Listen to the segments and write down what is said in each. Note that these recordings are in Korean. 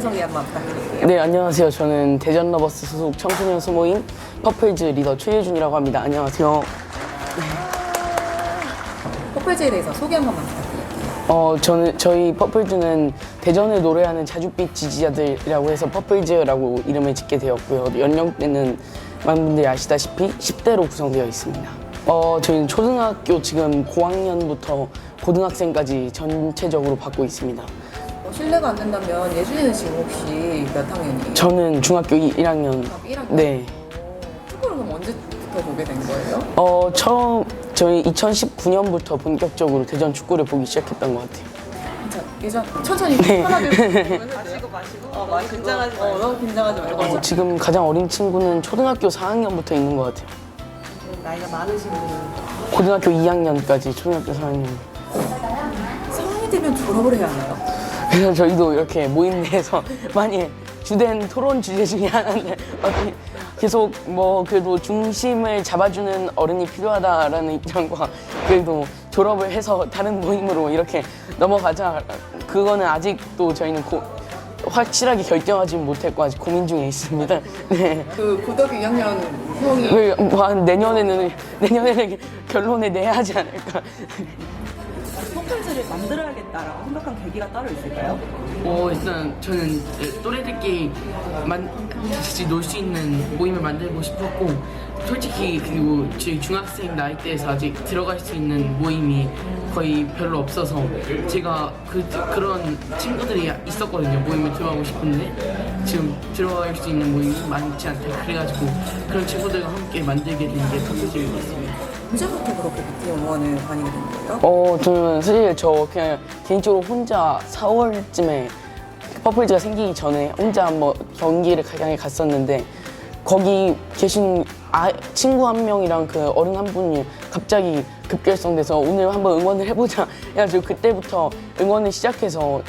자기소개 한번 부탁드릴게요. 네, 안녕하세요. 저는 대전 러버스 소속 청소년 소모임 퍼플즈 리더 최예준이라고 합니다. 안녕하세요. 퍼플즈에 대해서 소개 한 번만 부탁드릴게요. 어, 저는 저희 퍼플즈는 대전을 노래하는 자줏빛 지지자들이라고 해서 퍼플즈라고 이름을 짓게 되었고요. 연령대는 많은 분들이 아시다시피 10대로 구성되어 있습니다. 어, 저희는 초등학교 지금 고학년부터 고등학생까지 전체적으로 받고 있습니다. 어, 실례가 안 된다면 예준이는 지금 혹시 몇 학년이에요? 저는 중학교 1학년. 중학교 1학년? 네. 축구를 그럼 언제부터 보게 된 거예요? 어, 처음 저희 2019년부터 본격적으로 대전 축구를 보기 시작했던 것 같아요. 자, 예전 천천히 네. 셋. 마시고 마시고. 어, 마시고. 긴장하지 말고. 어, 너무 긴장하지 말고. 어, 지금 가장 어린 친구는 초등학교 4학년부터 있는 것 같아요. 나이가 많으신 분은 고등학교 2학년까지 초등학교 4학년. 성인이 되면 졸업을 해야 하나요? 그래서 저희도 이렇게 모임 내에서 많이 주된 토론 주제 중에 하나인데 계속 뭐 그래도 중심을 잡아주는 어른이 필요하다라는 입장과 그래도 졸업을 해서 다른 모임으로 이렇게 넘어가자 그거는 아직도 저희는 고- 확실하게 결정하지 못했고 아직 고민 중에 있습니다. 네. 그 고등학교 2학년 형이 그, 뭐, 한 내년에는 내년에는 결론을 내야 하지 않을까. 퍼플즈를 만들어야겠다라고 생각한 계기가 따로 있을까요? 어 일단 저는 또래들끼리 만, 같이 놀 수 있는 모임을 만들고 싶었고 솔직히 그리고 저희 중학생 나이 대에서 아직 들어갈 수 있는 모임이 거의 별로 없어서 제가 그 그런 친구들이 있었거든요 모임에 들어가고 싶은데 지금 들어갈 수 있는 모임이 많지 않다 그래가지고 그런 친구들과 함께 만들게 된게것 같습니다. 언제부터 그렇게 BT 응원을 다니게 된 거예요? 어, 저는 사실 저 그냥 개인적으로 혼자 4월쯤에 퍼플즈가 생기기 전에 혼자 한번 경기를 가장에 갔었는데 거기 계신 아, 친구 한 명이랑 그 어른 한 분이 갑자기 급결성돼서 오늘 한번 응원을 해보자 해가지고 그때부터 응원을 시작해서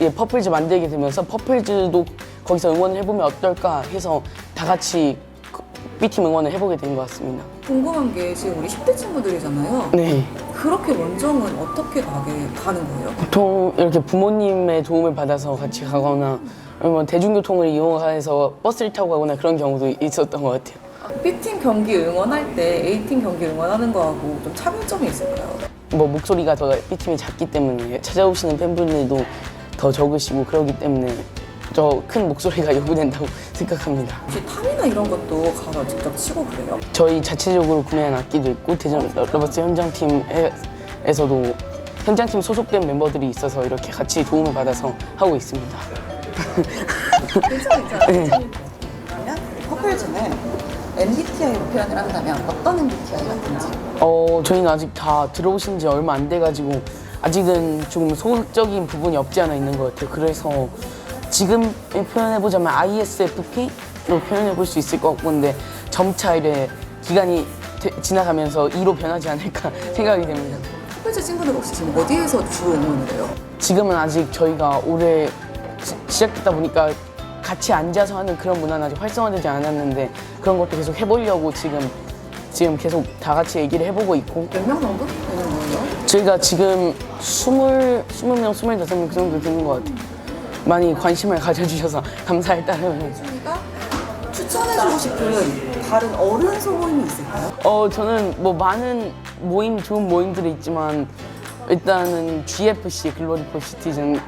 예, 퍼플즈 만들게 되면서 퍼플즈도 거기서 응원을 해보면 어떨까 해서 다 같이 그 B팀 응원을 해보게 된 것 같습니다. 궁금한 게 지금 우리 10대 친구들이잖아요. 네. 그렇게 원정은 어떻게 가게 가는 거예요? 보통 이렇게 부모님의 도움을 받아서 같이 가거나 아니면 대중교통을 이용해서 버스를 타고 가거나 그런 경우도 있었던 것 같아요. B팀 경기 응원할 때 A팀 경기 응원하는 거하고 좀 차별점이 있을까요? 뭐 목소리가 더 B팀이 작기 때문에 찾아오시는 팬분들도 더 적으시고 그러기 때문에 더큰 목소리가 요구된다고 생각합니다. 혹시 탐이나 이런 것도 가서 직접 치고 그래요? 저희 자체적으로 구매한 악기도 있고 대전 러버스 현장팀에서도 현장팀 소속된 멤버들이 있어서 이렇게 같이 도움을 받아서 하고 있습니다. 괜찮아, 괜찮아. 그러면 커플즈는 MBTI로 표현을 한다면 어떤 MBTI 같은지 어, 저희는 아직 다 들어오신 지 얼마 안 돼가지고 아직은 조금 소극적인 부분이 없지 않아 있는 것 같아요. 그래서 지금 표현해보자면 ISFP로 표현해볼 수 있을 것 같고 근데 점차 이래 기간이 되- 지나가면서 E로 변하지 않을까 생각이 됩니다. 커플즈 친구들 혹시 지금 어디에서 주로 응원을 해요? 지금은 아직 저희가 올해 시- 시작했다 보니까 같이 앉아서 하는 그런 문화는 아직 활성화되지 않았는데 그런 것도 계속 해보려고 지금 지금 계속 다 같이 얘기를 해보고 있고 몇 명 정도 되는 거예요? 저희가 지금 스물 스물 명 스물다섯 명그 정도 되는 것 같아요. 많이 관심을 가져주셔서 감사할. 준이가 추천해주고 싶은 다른 어른 소모임이 있을까요? 어 저는 뭐 많은 모임 좋은 모임들이 있지만 일단은 GFC 글로리 폴 시티즌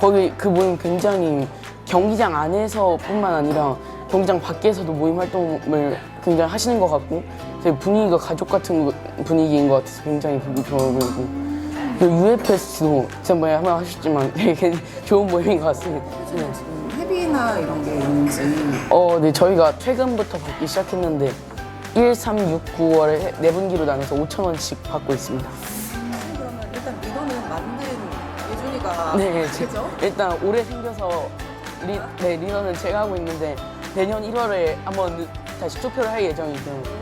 거기 그 모임 굉장히 경기장 안에서뿐만 아니라 경기장 밖에서도 모임 활동을 굉장히 하시는 것 같고 되게 분위기가 가족 같은 거- 분위기인 것 같아서 굉장히 보기 좋아 보이고 그리고 UFS도 지난번에 한번 하셨지만 되게 좋은 모임인 것 같습니다. 네. 지금 회비나 이런 게 있는지 어, 네, 저희가 최근부터 받기 시작했는데 1, 3, 6, 9월에 네 분기로 나눠서 5천 원씩 받고 있습니다. 그러면 일단 리더는 만든 예준이가 네, 제- 그죠? 일단 올해 생겨서 리, 네, 리더는 제가 하고 있는데 내년 1월에 한번 다시 투표를 할 예정이고요.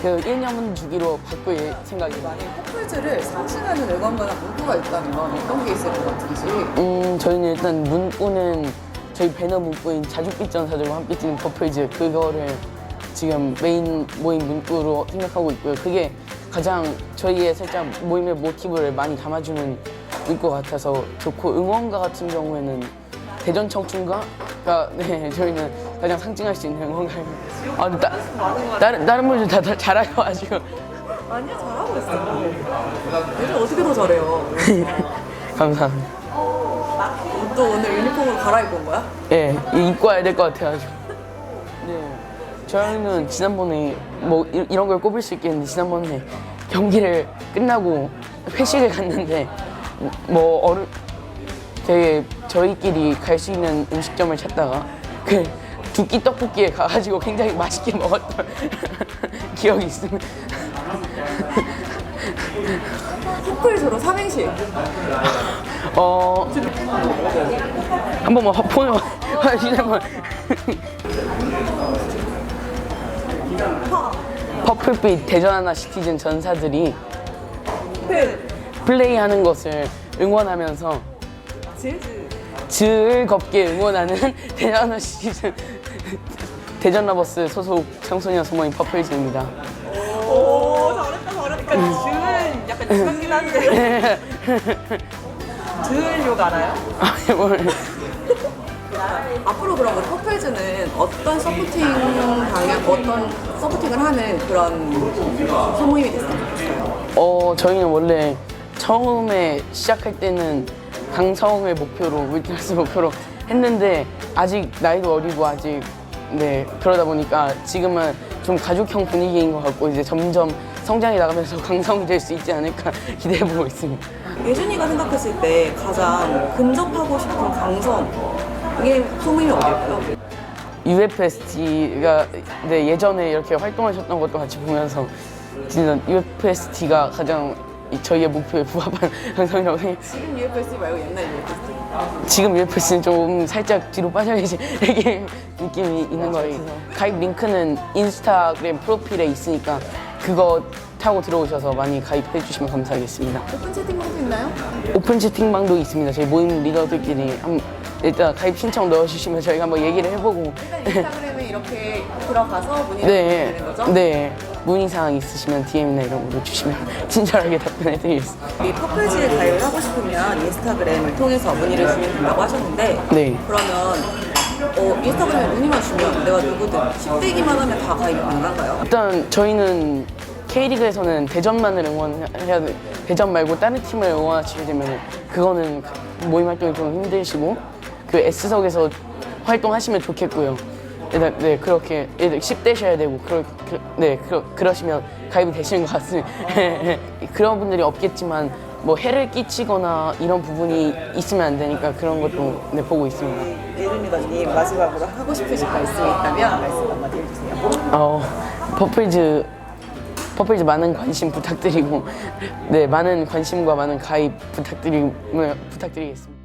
그 1년 주기로 바꿀 생각입니다. 만약 커플즈를 상징하는 외관과나 문구가 있다면 어떤 게 있을 것 같은지 음, 저희는 일단 문구는 저희 배너 문구인 자줏빛 전사들과 함께 뛰는 퍼플즈 그거를 지금 메인 모임 문구로 생각하고 있고요. 그게 가장 저희의 살짝 모임의 모티브를 많이 담아주는 문구 같아서 좋고 응원가 같은 경우에는 대전 청춘가가 네 저희는 가장 상징할 수 있는 응원가입니다. 아 따, 다른 다른 분들 다, 다 잘하셔 가지고 아니야 잘하고 있어. 요즘 어떻게 더 잘해요? 감사합니다. 또 오늘 유니폼으로 갈아입고 온 거야? 예, 이- 입고 와야 될 것 같아 가지고. 네. 저희는 지난번에 뭐 이- 이런 걸 꼽을 수 있겠는데 지난번에 경기를 끝나고 회식을 갔는데 뭐 어른 되게 저희끼리 갈 수 있는 음식점을 찾다가 그 두끼 떡볶이에 가가지고 굉장히 맛있게 먹었던 기억이 있습니다. 커플스로 삼행시. 어, 한 번만 화- 폰을 한번 퍼플빛 대전 하나 시티즌 전사들이 펜. 플레이하는 것을 응원하면서. 즐겁게 응원하는 대전 하나 시티즌 대전 라버스 소속 청소년 소모임 퍼플즈입니다. 오 잘했다 잘했다. 즈은 약간 지각긴 한데. 즈은 욕 알아요? 아, 뭘. 앞으로 그럼 우리 퍼플즈는 어떤 서포팅 방향, 어떤 서포팅을 하는 그런 소모임이 됐으면 좋겠어요. 어, 저희는 원래 처음에 시작할 때는 강성을 목표로, 울트라스 목표로 했는데 아직 나이도 어리고 아직 네 그러다 보니까 지금은 좀 가족형 분위기인 것 같고 이제 점점 성장해 나가면서 강성이 될 수 있지 않을까 기대해 보고 있습니다. 예준이가 생각했을 때 가장 근접하고 싶은 강성 이게 소모임이 어딜까요? UFST가 네, 예전에 이렇게 활동하셨던 것도 같이 보면서 진짜 UFST가 가장 이- 저희의 목표에 부합한 강성이라고 생각해요. 지금 UFST 말고 옛날 UFST. 지금 UFC는 좀 살짝 뒤로 빠져 계신 이렇게 느낌이 있는 것 같아서 가입 링크는 인스타그램 프로필에 있으니까 그거 타고 들어오셔서 많이 가입해 주시면 감사하겠습니다. 오픈 채팅방도 있나요? 오픈 채팅방도 있습니다. 저희 모임 리더들끼리 한, 일단 가입 신청 넣어주시면 저희가 한번 얘기를 해보고 일단 인스타그램에 이렇게 들어가서 문의를 네, 드리는 거죠? 네 문의사항 있으시면 DM이나 이런 걸로 주시면 친절하게 답변해 드리겠습니다. 이 퍼플즈에 가입을 하고 싶으면 인스타그램을 통해서 문의를 주면 된다고 하셨는데 네. 그러면 어, 인스타그램에 문의만 주면 내가 누구든 10대기만 하면 다 가입 가능한가요? 일단 저희는 K리그에서는 대전만을 응원해야 돼. 대전 말고 다른 팀을 응원하시게 되면 그거는 모임 활동이 좀 힘드시고 그 S석에서 활동하시면 좋겠고요. 일단 네 그렇게 일단 10대셔야 되고 그러, 그, 네 그러, 그러시면 가입이 되시는 것 같습니다. 그런 분들이 없겠지만 뭐 해를 끼치거나 이런 부분이 있으면 안 되니까 그런 것도 네, 보고 있습니다. 예준 리더님 마지막으로 하고 싶으신 말씀이 있다면 말씀 한마디 해주세요. 어, 퍼플즈 퍼플즈 많은 관심 부탁드리고 네 많은 관심과 많은 가입 부탁드리 부탁드리겠습니다.